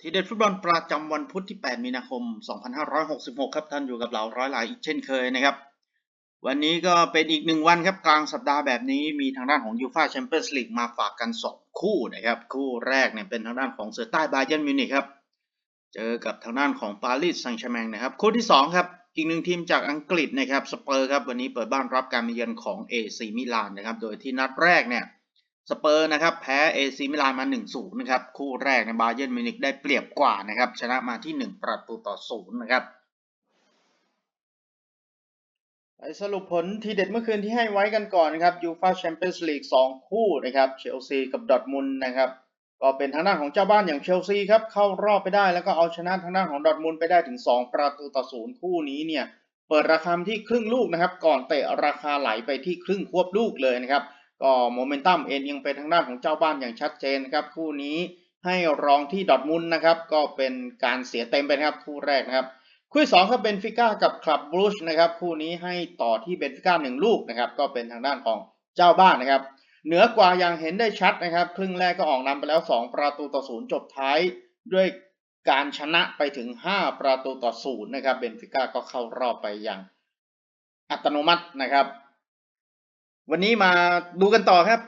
ทีเด็ดฟุตบอลประจำวันพุธที่ 8 มีนาคม 2566 ครับ ท่านอยู่กับเราร้อยหลายอีกเช่นเคยนะครับ วันนี้ก็เป็นอีกหนึ่งวันครับ กลางสัปดาห์แบบนี้มีทางด้านของยูฟาแชมเปี้ยนส์ลีกมาฝากกัน 2 คู่นะครับ คู่แรกเนี่ยเป็นทางด้านของเสือใต้บาเยิร์นมิวนิกครับ เจอกับทางด้านของปารีสแซงต์แชร์แมงนะครับ คู่ที่ 2 ครับ อีกหนึ่งทีมจากอังกฤษนะครับสเปอร์ครับวันนี้เปิดบ้านรับการมาเยือนของเอซีมิลานนะครับโดยที่นัดแรกเนี่ย สเปอร์นะครับแพ้เอซีมิลานมา 1-0 นะครับ คู่แรกในบาเยิร์นมิวนิกได้เปรียบกว่านะครับ ชนะมาที่ 1 ประตูต่อ 0 นะครับไปสรุปผลทีเด็ดเมื่อคืนที่ให้ไว้กันก่อนนะครับยูฟาแชมเปี้ยนส์ลีก2คู่นะครับเชลซีกับดอทมุนนะครับ ก็เป็นทางด้านของเจ้าบ้านอย่างเชลซีครับ เข้ารอบไปได้แล้วก็เอาชนะทางด้านของดอทมุนไปได้ถึง 2 ประตูต่อศูนย์คู่นี้เนี่ย เปิดราคาที่ครึ่งลูกนะครับ ก่อนเตะราคาไหลไปที่ครึ่งควบลูกเลยนะครับ ก็โมเมนตัมเอ็นยังไปทางด้านของเจ้าบ้านอย่างชัดเจนนะครับ คู่นี้ให้รองที่ดอทมุนนะครับ ก็เป็นการเสียเต็มไปนะครับคู่แรกนะครับ คู่สองครับเบนฟิก้ากับคลับบรูชนะครับ คู่นี้ให้ต่อที่เบนฟิก้าหนึ่งลูกนะครับ ก็เป็นทางด้านของเจ้าบ้านนะครับ เหนือกว่าอย่างเห็นได้ชัดนะครับ ครึ่งแรกก็ออกนำไปแล้ว 2 ประตูต่อศูนย์จบท้ายด้วยการชนะไปถึง 5 ประตูต่อศูนย์นะครับ เบนฟิก้าก็เข้ารอบไปอย่างอัตโนมัตินะครับ วันนี้มาดูกันต่อครับ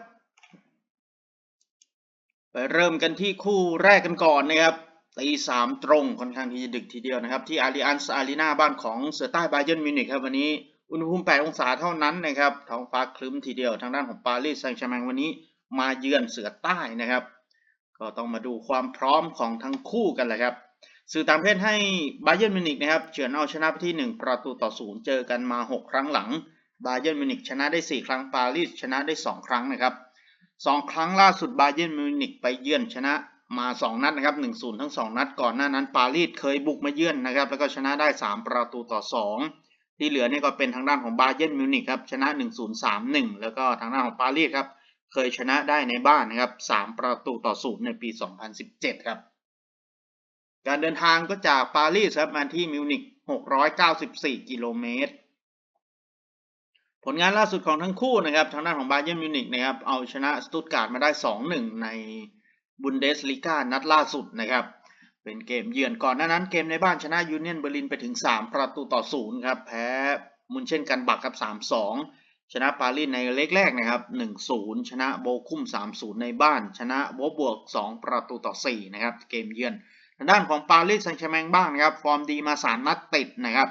ไปเริ่มกันที่คู่แรกกันก่อนนะครับตีสามตรงค่อนข้างที่จะดึกทีเดียวนะครับ ที่อาริอันส์อารีนาบ้านของเสือใต้บาเยิร์นมิวนิกครับวันนี้อุณหภูมิ 8 องศาเท่านั้นนะครับท้องฟ้าคลึ้มทีเดียวทางด้านของปารีสแซงต์แชร์แมงวันนี้มาเยือนเสือใต้นะครับ ก็ต้องมาดูความพร้อมของทั้งคู่กันแหละครับสื่อต่างประเทศให้บาเยิร์นมิวนิกนะครับเฉือนเอาชนะไปที่ 1 ประตูต่อศูนย์เจอกันมา 6 ครั้งหลัง บาเยิร์นมิวนิกชนะได้ 4 ครั้งปารีสชนะได้ 2 ครั้งนะครับ 2 ครั้งล่าสุดบาเยิร์นมิวนิกไปเยือนชนะมา 2 นัดนะครับ 1-0 ทั้ง 2 นัด ก่อนหน้านั้นปารีสเคยบุกมาเยือนนะครับ แล้วก็ชนะได้ 3 ประตูต่อ 2 ที่เหลือนี่ก็เป็นทางด้านของบาเยิร์นมิวนิกครับชนะ 1-0 3-1 แล้วก็ทางด้านของปารีสครับเคยชนะได้ในบ้านนะครับ 3 ประตูต่อ 0 ในปี 2017 ครับการเดินทางก็จากปารีสครับมาที่มิวนิก694 กิโลเมตร ผลงานล่าสุดของทั้งคู่นะครับทางด้านของบาเยิร์นมิวนิกนะครับเอาชนะสตุตการ์ดมาได้ 2-1 ในบุนเดสลีกานัดล่าสุดนะครับ เป็นเกมเยือนก่อนหน้านั้นเกมในบ้านชนะยูเนียนเบอร์ลินไปถึง 3 ประตูต่อ0ครับแพ้มุนเช่นกันบักครับ 3-2 ชนะปารีสในเล็กแรกนะครับ 1-0 ชนะโบคุ้ม 3-0 ในบ้าน ชนะโบบวก 2 ประตูต่อ4นะครับเกมเยือนทางด้านของปารีสแซงต์แชร์แมงบ้างนะครับฟอร์มดีมา3นัดติดนะครับ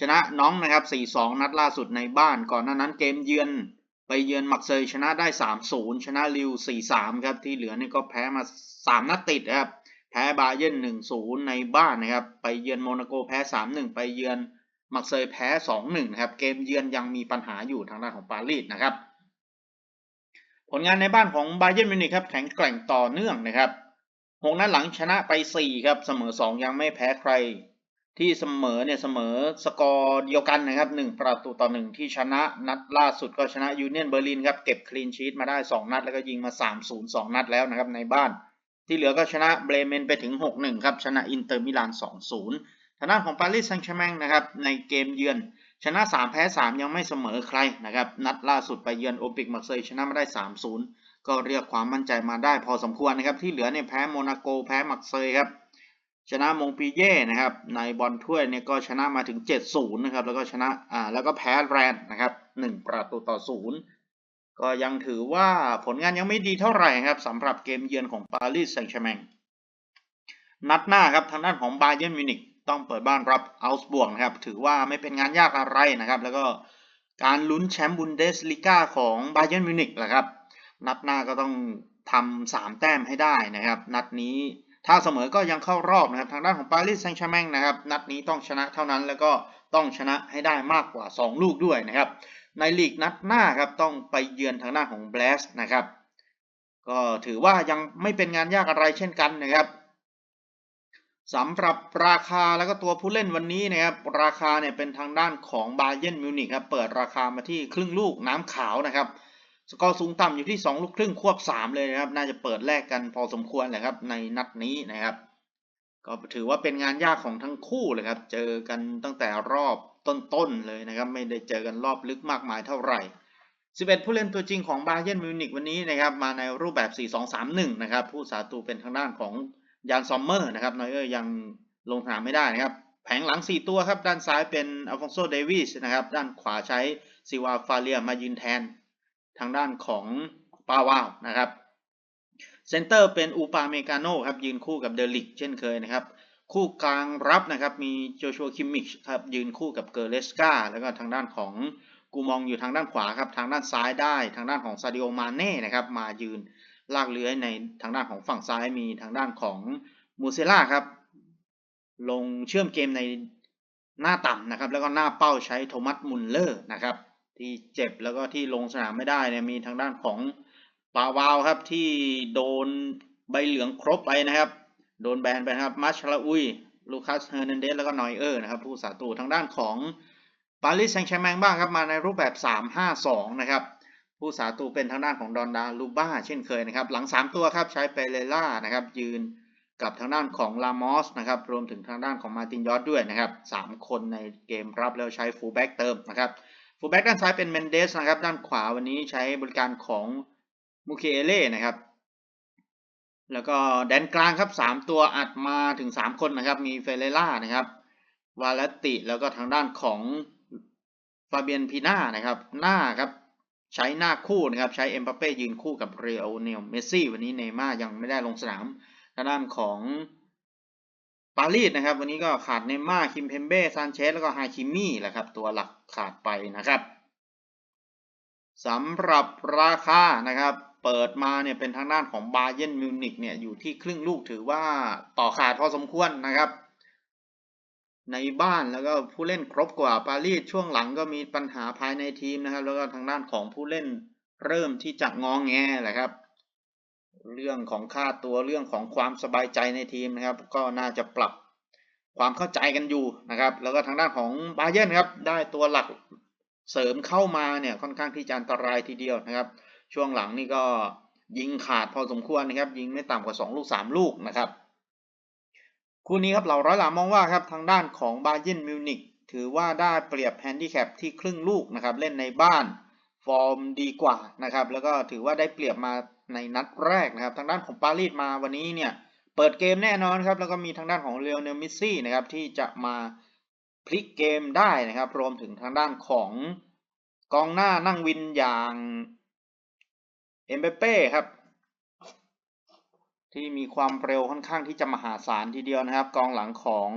ชนะน้องนะครับ 4-2 นัดล่าสุดในบ้าน ก่อนหน้านั้นเกมเยือน ไปเยือนมักเซยชนะได้ 3-0 ชนะลิว 4-3 ครับ ที่เหลือนี่ก็แพ้มา 3 นัดติดนะครับ แพ้บาเยิร์น1-0 ในบ้านนะครับ ไปเยือนโมนาโกแพ้ 3-1 ไปเยือนมักเซยแพ้ 2-1 นะครับ เกมเยือนยังมีปัญหาอยู่ทางด้านของปารีสนะครับ ผลงานในบ้านของบาเยิร์นมิวนิกครับแข็งแกร่งต่อเนื่องนะครับหกนัดหลังชนะไป 4 ครับ เสมอ 2 ยังไม่แพ้ใคร ที่เสมอเนี่ยเสมอสกอร์เดียวกันนะครับ 1 ประตูต่อ 1 ที่ชนะนัดล่าสุดก็ชนะยูเนียนเบอร์ลินครับเก็บคลีนชีตมาได้ 2 นัด แล้วก็ยิงมา 3-0 2 นัดแล้วนะครับในบ้าน ที่เหลือก็ชนะเบรเมนไปถึง 6-1 ครับ ชนะอินเตอร์มิลาน 2-0 ทางด้านของปารีสแซงต์แชร์แมงนะครับในเกมเยือนชนะ 3 แพ้ 3 ยังไม่เสมอใครนะครับนัดล่าสุดไปเยือนโอปิกมักเซยชนะมาได้ 3-0 ก็เรียกความมั่นใจมาได้พอสมควรนะครับที่เหลือเนี่ยแพ้โมนาโกแพ้มักเซยครับ ชนะมงปีเย่นะครับ ในบอลถ้วยเนี่ยก็ชนะมาถึง 7-0 นะครับ แล้วก็ชนะอ่าแล้วก็แพ้แรนนะครับ 1 ประตูต่อ 0 ก็ยังถือว่าผลงานยังไม่ดีเท่าไหร่ครับสำหรับเกมเยือนของปารีสแซงต์แชร์แมงนัดหน้าครับทางด้านของบาเยิร์นมิวนิกต้องเปิดบ้านรับอัลส์บวกนะครับ ถือว่าไม่เป็นงานยากอะไรนะครับ แล้วก็การลุ้นแชมป์บุนเดสลีกาของบาเยิร์นมิวนิกแหละครับ นัดหน้าก็ต้องทำสามแต้มให้ได้นะครับ นัดนี้ ถ้าเสมอก็ยังเข้ารอบนะครับ ทางด้านของปารีสแซงต์แชร์แมงนะครับ นัดนี้ต้องชนะเท่านั้นแล้วก็ต้องชนะให้ได้มากกว่า 2 ลูกด้วยนะครับ ในลีกนัดหน้าครับต้องไปเยือนทางด้านของแบลสนะครับ ก็ถือว่ายังไม่เป็นงานยากอะไรเช่นกันนะครับสำหรับราคาแล้วก็ตัวผู้เล่นวันนี้นะครับ ราคาเนี่ยเป็นทางด้านของบาเยิร์นมิวนิกครับ เปิดราคามาที่ครึ่งลูกน้ำขาวนะครับ สกอร์สูงต่ำอยู่ที่ 2 ลูกครึ่งควบ 3 เลยนะครับ น่าจะเปิดแลกกันพอสมควรแหละครับในนัดนี้นะครับ ก็ถือว่าเป็นงานยากของทั้งคู่เลยครับ เจอกันตั้งแต่รอบต้นๆเลยนะครับ ไม่ได้เจอกันรอบลึกมากมายเท่าไหร่ 11 ผู้เล่นตัวจริงของบาเยิร์นมิวนิกวันนี้นะครับ มาในรูปแบบ 4-2-3-1 นะครับ ผู้สาตูเป็นทางด้านของยานซอมเมอร์นะครับนอยเออร์ยังลงสนามไม่ได้นะครับ แผงหลัง 4 ตัวครับ ด้านซ้ายเป็นอัลฟองโซเดวิสนะครับ ด้านขวาใช้ซิวาฟาเลียมายืนแทน ทางด้านของปาวาวนะครับเซนเตอร์เป็นอูปาเมกาโนครับยืนคู่กับเดลิกเช่นเคยนะครับ คู่กลางรับนะครับมีโจชัวคิมมิชครับยืนคู่กับเกอร์เลสกาแล้วก็ทางด้านของกูมองอยู่ทางด้านขวาครับทางด้านซ้ายได้ ทางด้านของซาดิโอมาเน่นะครับมายืนลากเลื้อยในทางด้านของฝั่งซ้ายมีทางด้านของมูเซล่าครับลงเชื่อมเกมในหน้าต่ำนะครับแล้วก็หน้าเป้าใช้โทมัสมุลเลอร์นะครับ ที่เจ็บแล้วก็ที่ลงสนามไม่ได้เนี่ยมีทางด้านของปาวาวครับที่โดนใบเหลืองครบไปนะครับ โดนแบนไปนะครับมัชลาอุยลูคัสเฮอร์นันเดสแล้วก็นอยเออร์นะครับ ผู้สาตูทางด้านของปารีสแซงต์แชร์แมงบ้างครับมาในรูปแบบ 3-5-2 นะครับ ผู้สาตูเป็นทางด้านของดอนดาลูบ้าเช่นเคยนะครับ หลัง 3 ตัวครับใช้เปเรล่านะครับ ยืนกับทางด้านของลามอสนะครับ รวมถึงทางด้านของมาตินยอสด้วยนะครับ 3 คนในเกมรับแล้วใช้ฟูลแบ็กเติมนะครับ ฟูลแบ็กด้านซ้ายเป็นเมนเดสนะครับ ด้านขวาวันนี้ใช้บริการของมูเคเอเล่นะครับ แล้วก็แดนกลางครับ 3 ตัวอัดมาถึง 3 คนนะครับ มีเฟเรล่านะครับ วาลติ แล้วก็ทางด้านของฟาเบียนพีน่านะครับ หน้าครับใช้หน้าคู่นะครับ ใช้เอ็มบัปเป้ยืนคู่กับเรโอเนลเมสซี่ วันนี้เนย์ม่ายังไม่ได้ลงสนามทางด้านของ ปารีสนะครับ วันนี้ก็ขาดเนม่าคิมเพมเบ้ซานเชสแล้วก็ฮาคิมี่แหละครับ ตัวหลักขาดไปนะครับสำหรับราคานะครับ เปิดมาเนี่ยเป็นทางด้านของบาเยนมิวนิกเนี่ยอยู่ที่ครึ่งลูกถือว่าต่อขาดพอสมควรนะครับ ในบ้านแล้วก็ผู้เล่นครบกว่าปารีสช่วงหลังก็มีปัญหาภายในทีมนะครับ แล้วก็ทางด้านของผู้เล่นเริ่มที่จะงองแงแหละครับ เรื่องของค่าตัวเรื่องของความสบายใจในทีมนะครับ ก็น่าจะปรับความเข้าใจกันอยู่นะครับ แล้วก็ทางด้านของบาเยนครับได้ตัวหลักเสริมเข้ามาเนี่ยค่อนข้างที่จะอันตรายทีเดียวนะครับ ช่วงหลังนี่ก็ยิงขาดพอสมควรนะครับ ยิงไม่ต่ำกว่า 2 ลูก 3 ลูกนะครับคู่นี้ครับเราร้อยหลามองว่าครับทางด้านของบาเยนมิวนิกถือว่าได้เปรียบแฮนดิแคปที่ครึ่งลูกนะครับ เล่นในบ้านฟอร์มดีกว่านะครับ แล้วก็ถือว่าได้เปรียบมา ในนัดแรกนะครับ ทางด้านของปารีสมาวันนี้เนี่ยเปิดเกมแน่นอนครับ แล้วก็มีทางด้านของเรียวเนลมิสซี่นะครับที่จะมาพลิกเกมได้นะครับ รวมถึงทางด้านของกองหน้านั่งวินอย่างเอ็มเปเป้ครับ ที่มีความเร็วค่อนข้างที่จะมหาศาลทีเดียวนะครับ กองหลังของ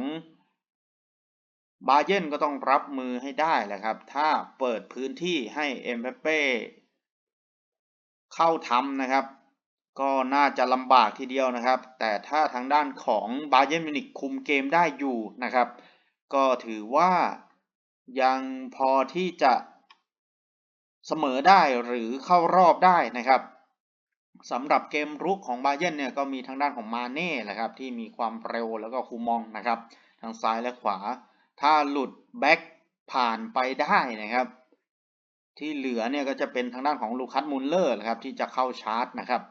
บาเยนก็ต้องรับมือให้ได้แหละครับ ถ้าเปิดพื้นที่ให้เอ็มเปเป้ เข้าทำนะครับ ก็น่าจะลำบากทีเดียวนะครับ แต่ถ้าทางด้านของบาเยนมิวนิกคุมเกมได้อยู่นะครับ ก็ถือว่ายังพอที่จะเสมอได้หรือเข้ารอบได้นะครับสำหรับเกมรุกของบาเยนเนี่ยก็มีทางด้านของมาเน่แหละครับที่มีความเร็วแล้วก็คูมองนะครับ ทางซ้ายและขวา ถ้าหลุดแบ็กผ่านไปได้นะครับ ที่เหลือเนี่ยก็จะเป็นทางด้านของลูคัสมุลเลอร์นะครับที่จะเข้าชาร์จนะครับ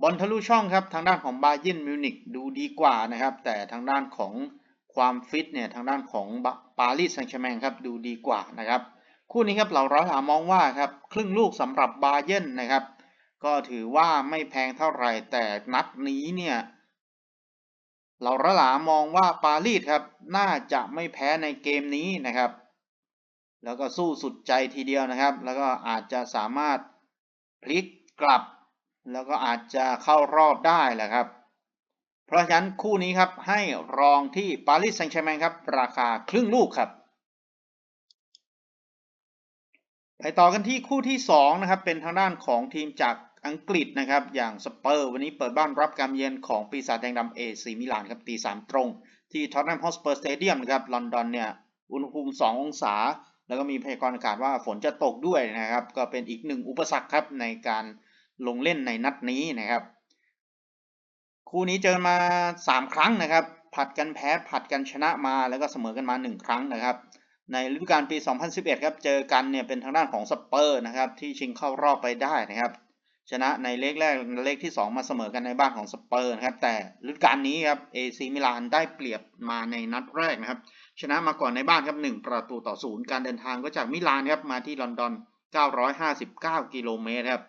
บอลทะลุช่องครับทางด้านของบาเยนมิวนิกดูดีกว่านะครับ แต่ทางด้านของความฟิตเนี่ยทางด้านของปารีสแซงต์แชร์แมงครับดูดีกว่านะครับ คู่นี้ครับเราร้อยหามองว่าครับครึ่งลูกสำหรับบาเยนนะครับ ก็ถือว่าไม่แพงเท่าไหร่แต่นัดนี้เนี่ยเราระหลามองว่าปารีสครับน่าจะไม่แพ้ในเกมนี้นะครับ แล้วก็สู้สุดใจทีเดียวนะครับ แล้วก็อาจจะสามารถพลิกกลับ แล้วก็อาจจะเข้ารอบได้แหละครับ เพราะฉะนั้นคู่นี้ครับให้รองที่ปารีสแซงต์แชร์แมงครับ ราคาครึ่งลูกครับ ไปต่อกันที่คู่ที่2นะครับเป็นทางด้านของทีมจากอังกฤษนะครับ อย่างสเปอร์ วันนี้เปิดบ้านรับการเยือนของปีศาจแดงดำเอซีมิลานครับตีสามตรง ที่ท็อตแนมฮอสเปอร์สเตเดียมนะครับลอนดอนเนี่ยอุณหภูมิ 2 องศา แล้วก็มีพยากรณ์อากาศว่าฝนจะตกด้วยนะครับ ก็เป็นอีกหนึ่งอุปสรรคครับในการลงเล่นในนัดนี้นะครับ คู่นี้เจอมา 3 ครั้งนะครับ ผัดกันแพ้ผัดกันชนะมาแล้วก็เสมอกันมา 1 ครั้งนะครับ ในฤดูกาลปี 2011 ครับเจอกันเนี่ยเป็นทางด้านของสเปอร์นะครับที่ชิงเข้ารอบไปได้นะครับ ชนะในเลขแรกเลขที่ 2 มาเสมอกันในบ้านของสเปอร์นะครับ แต่ฤดูกาลนี้ครับเอซีมิลานได้เปรียบมาในนัดแรกนะครับ ชนะมาก่อนในบ้านครับ 1 ประตูต่อศูนย์การเดินทางก็จากมิลานครับมาที่ลอนดอน 959 กิโลเมตรครับ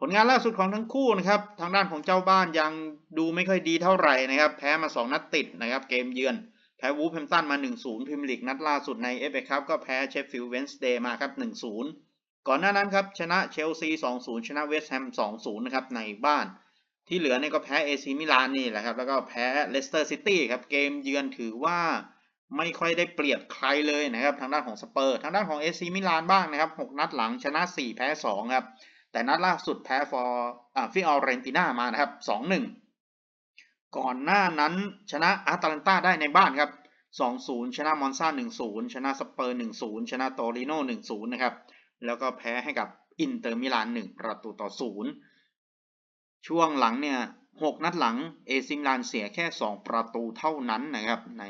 ผลงานล่าสุดของทั้งคู่นะครับ ทางด้านของเจ้าบ้านยังดูไม่ค่อยดีเท่าไหร่นะครับ แพ้มา 2 นัดติดนะครับ เกมเยือน แพ้วูฟแฮมป์ตันมา 1-0พรีเมียร์ลีกนัดล่าสุดในเอฟเอคัพก็แพ้เชฟฟิลด์เวนส์เดย์มาครับ1-0 ก่อนหน้านั้นครับชนะเชลซี 2-0 ชนะเวสต์แฮม 2-0 นะครับในบ้านที่เหลือเนี่ยก็แพ้เอซีมิลานนี่แหละครับ แล้วก็แพ้เลสเตอร์ซิตี้ครับ เกมเยือนถือว่าไม่ค่อยได้เปรียบใครเลยนะครับ ทางด้านของสเปอร์ทางด้านของเอซีมิลานบ้างนะครับ 6 นัดหลังชนะ 4 แพ้ 2 ครับ แต่นัดล่าสุดแพ้ฟอร์อ่าฟิออเรนติน่ามานะครับ 2-1 ก่อนหน้านั้นชนะอาตาลันตาได้ในบ้านครับ 2-0 ชนะมอนซา1-0 ชนะสเปอร์ 1-0 ชนะโตริโน่1-0 นะครับ แล้วก็แพ้ให้กับอินเตอร์มิลาน1ประตูต่อ0ช่วงหลังเนี่ย6นัดหลังเอซิมิลานเสียแค่2ประตูเท่านั้นนะครับ ใน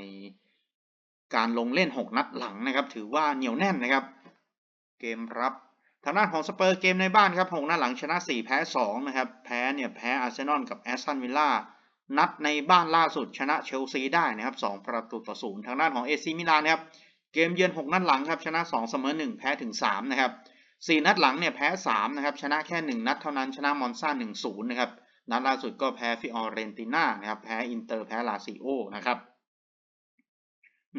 การลงเล่น6นัดหลังนะครับ ถือว่าเหนียวแน่นนะครับ เกมรับทางด้านของสเปอร์เกมในบ้านครับ6นัดหลังชนะ4แพ้2นะครับ แพ้เนี่ยแพ้อาร์เซนอลกับแอสตันวิลล่านัดในบ้านล่าสุดชนะเชลซีได้นะครับ2ประตูต่อ0ทางด้านของเอซิมิลานนะครับ เกมเยือน 6 นัดหลังครับชนะ 2 เสมอ 1 แพ้ถึง 3 นะครับ 4 นัดหลังเนี่ยแพ้ 3 นะครับ ชนะแค่ 1 นัดเท่านั้นชนะมอนซ่า 1-0 นะครับ นัดล่าสุดก็แพ้ฟิออเรนติน่านะครับ แพ้อินเตอร์แพ้ลาซิโอนะครับ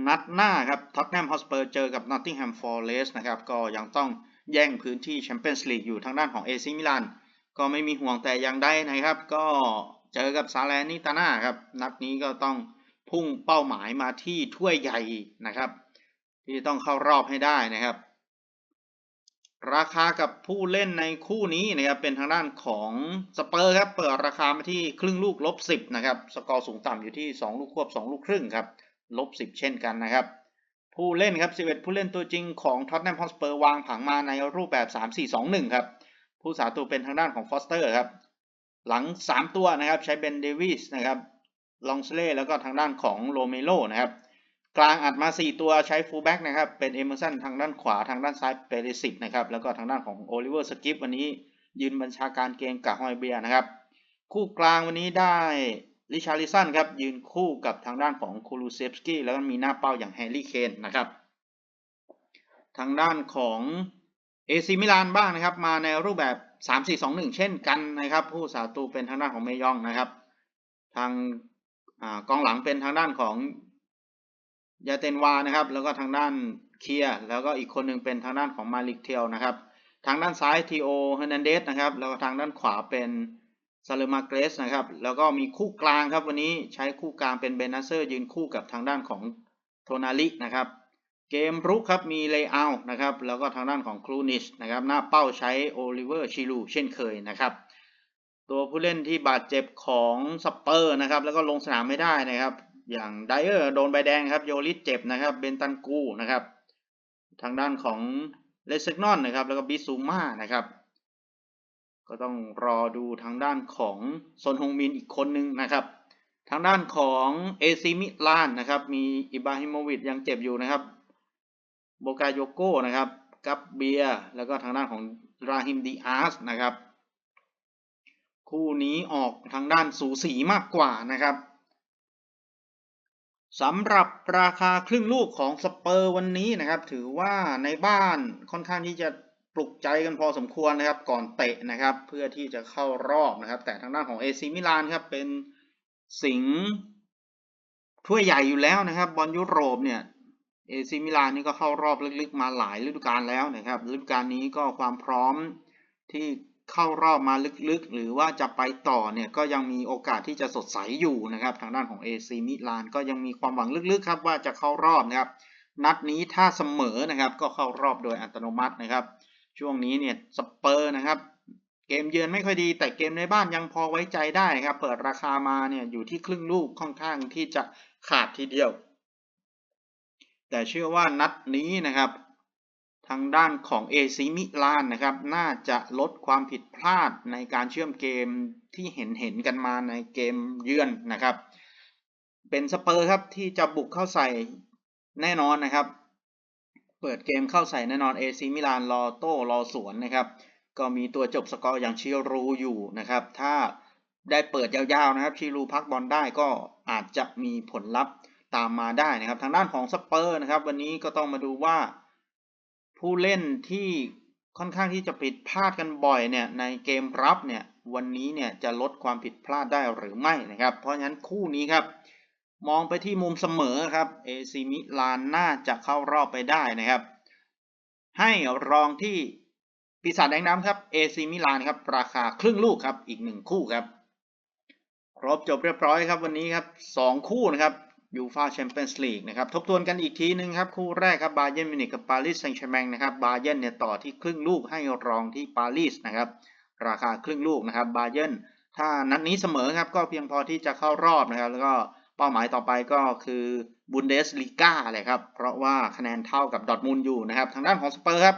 นัดหน้าครับท็อตแนมฮอสเปอร์เจอกับนอตติงแฮมฟอร์เรสนะครับก็ยังต้องแย่งพื้นที่แชมเปี้ยนส์ลีกอยู่ทางด้านของเอซิมิลานก็ไม่มีห่วงแต่อย่างใดนะครับ ก็เจอกับซาแลนิตาน่าครับ นัดนี้ก็ต้องพุ่งเป้าหมายมาที่ถ้วยใหญ่นะครับ ที่ต้องเข้ารอบให้ได้นะครับ ราคากับผู้เล่นในคู่นี้นะครับเป็นทางด้านของสเปอร์ครับเปิดราคามาที่ครึ่งลูกลบสิบนะครับสกอร์สูงต่ำอยู่ที่2ลูกควบ2ลูกครึ่งครับลบสิบเช่นกันนะครับผู้เล่นครับ11ผู้เล่นตัวจริงของท็อตแนมฮอสเปอร์วางผังมาในรูปแบบ3-4-2-1ครับผู้สาตัวเป็นทางด้านของฟอสเตอร์ครับหลัง 3 ตัวนะครับใช้เบนเดวิสนะครับลองสเล่แล้วก็ทางด้านของโรเมโลนะครับ กลางอัดมา 4 ตัวใช้ฟูลแบ็กนะครับ เป็นเอเมอร์สันทางด้านขวาทางด้านซ้ายเปเรสิกนะครับ แล้วก็ทางด้านของโอลิเวอร์สกิปวันนี้ยืนบัญชาการเกมกับฮอยเบียนะครับ คู่กลางวันนี้ได้ลิชาริสันครับยืนคู่กับทางด้านของคูลูเซฟสกี้แล้วก็มีหน้าเป้าอย่างแฮร์รี่เคนนะครับทางด้านของเอซิมิลานบ้างนะครับ มาในรูปแบบ 3-4-2-1 เช่นกันนะครับ ผู้สาตูเป็นทางด้านของเมยองนะครับ ทางอกองหลังเป็นทางด้านของ ยาเตนวานะครับ แล้วก็ทางด้านเคียแล้วก็อีกคนหนึ่งเป็นทางด้านของมาลิกเทียวนะครับ ทางด้านซ้ายทีโอเฮนันเดสนะครับ แล้วก็ทางด้านขวาเป็นซาเลมาเกรสนะครับ แล้วก็มีคู่กลางครับ วันนี้ใช้คู่กลางเป็นเบนัสเซอร์ยืนคู่กับทางด้านของโทนาลินะครับ เกมรุกครับมีเลย์เอาท์นะครับ แล้วก็ทางด้านของครูนิชนะครับ หน้าเป้าใช้โอลิเวอร์ชิลูเช่นเคยนะครับ ตัวผู้เล่นที่บาดเจ็บของสเปอร์นะครับ แล้วก็ลงสนามไม่ได้นะครับ อย่างไดเออร์โดนใบแดงครับโยลิสเจ็บนะครับเบนตันกูนะครับ ทางด้านของเลสเซกนอนนะครับ แล้วก็บิซูมานะครับ ก็ต้องรอดูทางด้านของซนฮงมินอีกคนนึงนะครับ ทางด้านของเอซิมิลานนะครับ มีอิบราฮิโมวิชยังเจ็บอยู่นะครับโบกาโยโก้นะครับกับเบียแล้วก็ทางด้านของราฮิมดีอาร์สนะครับ คู่นี้ออกทางด้านสูสีมากกว่านะครับ สำหรับราคาครึ่งลูกของสเปอร์วันนี้นะครับ ถือว่าในบ้านค่อนข้างที่จะปลุกใจกันพอสมควรนะครับ ก่อนเตะนะครับ เพื่อที่จะเข้ารอบนะครับ แต่ทางด้านของเอซิมิลานครับเป็นสิงห์ถ้วยใหญ่อยู่แล้วนะครับ บอลยุโรปเนี่ยเอซิมิลานนี่ก็เข้ารอบลึกๆมาหลายฤดูกาลแล้วนะครับฤดูกาลนี้ก็ความพร้อมที่ เข้ารอบมาลึกๆ หรือว่าจะไปต่อเนี่ยก็ยังมีโอกาสที่จะสดใสอยู่นะครับ ทางด้านของเอซีมิลานก็ยังมีความหวังลึกๆครับว่าจะเข้ารอบนะครับ นัดนี้ถ้าเสมอนะครับก็เข้ารอบโดยอัตโนมัตินะครับ ช่วงนี้เนี่ยสเปอร์นะครับ เกมเยือนไม่ค่อยดี แต่เกมในบ้านยังพอไว้ใจได้ครับ เปิดราคามาเนี่ยอยู่ที่ครึ่งลูกค่อนข้างที่จะขาดทีเดียว แต่เชื่อว่านัดนี้นะครับ ทางด้านของเอซิมิลานนะครับ น่าจะลดความผิดพลาดในการเชื่อมเกมที่เห็นเห็นกันมาในเกมเยือนนะครับ เป็นสเปอร์ครับที่จะบุกเข้าใส่แน่นอนนะครับ เปิดเกมเข้าใส่แน่นอนเอซิมิลานรอโต้รอสวนนะครับ ก็มีตัวจบสกอร์อย่างชิรูอยู่นะครับ ถ้าได้เปิดยาวๆนะครับชิรูพักบอลได้ก็อาจจะมีผลลัพธ์ตามมาได้นะครับ ทางด้านของสเปอร์นะครับ วันนี้ก็ต้องมาดูว่า ผู้เล่นที่ค่อนข้างที่จะผิดพลาดกันบ่อยเนี่ยในเกมรับเนี่ยวันนี้เนี่ยจะลดความผิดพลาดได้หรือไม่นะครับ เพราะฉะนั้นคู่นี้ครับ มองไปที่มุมเสมอครับเอซิมิลานน่าจะเข้ารอบไปได้นะครับ ให้รองที่ปีศาจแดงน้ำครับเอซิมิลานครับราคาครึ่งลูกครับอีกหนึ่งคู่ครับ ครบจบเรียบร้อยครับวันนี้ครับสองคู่นะครับ ยูฟาแชมเปี้ยนส์ลีกนะครับทบทวนกันอีกทีหนึ่งครับ คู่แรกครับบาเยนมิวนิกกับปารีสแซงต์แชร์แมงนะครับบาเย r n เนี่ยต่อที่ครึ่งลูกให้รองที่ปารีสนะครับราคาครึ่งลูกนะครับบาเย r n ถ้านัดนี้เสมอครับก็เพียงพอที่จะเข้ารอบนะครับ แล้วก็เป้าหมายต่อไปก็คือบุนเดสลีกาเลยครับ เพราะว่าคะแนนเท่ากับดอทมุนอยู่นะครับ ทางด้านของสเปอร์ครับ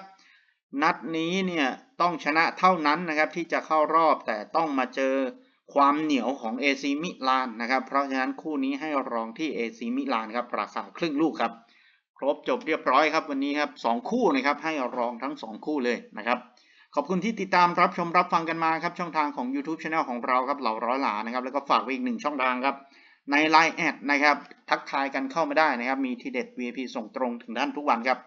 นัดนี้เนี่ยต้องชนะเท่านั้นนะครับที่จะเข้ารอบแต่ต้องมาเจอ ความเหนียวของ AC มิลานนะครับ เพราะฉะนั้นคู่นี้ให้รองที่ AC มิลานครับราคาครึ่งลูกครับ ครบจบเรียบร้อยครับวันนี้ครับสองคู่นะครับให้รองทั้งสองคู่เลยนะครับขอบคุณที่ติดตามรับชมรับฟังกันมาครับช่องทางของ YouTube Channel ของเราครับเหล่าร้อยหลานะครับแล้วก็ฝากไว้อีกหนึ่งช่องทางครับใน Line แอดนะครับทักทายกันเข้ามาได้นะครับ มีทีเด็ด VIP ส่งตรงถึงท่านทุกวันครับ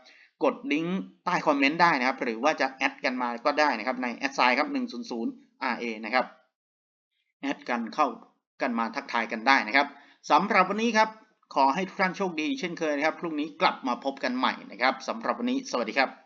กดลิงก์ใต้คอมเมนต์ได้นะครับ หรือว่าจะแอดกันมาก็ได้นะครับ ในแอดไซน์ครับ 100 RA นะครับ แอดกันเข้ากันมาทักทายกันได้นะครับสำหรับวันนี้ครับ ขอให้ทุกท่านโชคดีเช่นเคยนะครับ พรุ่งนี้กลับมาพบกันใหม่นะครับสำหรับวันนี้ สวัสดีครับ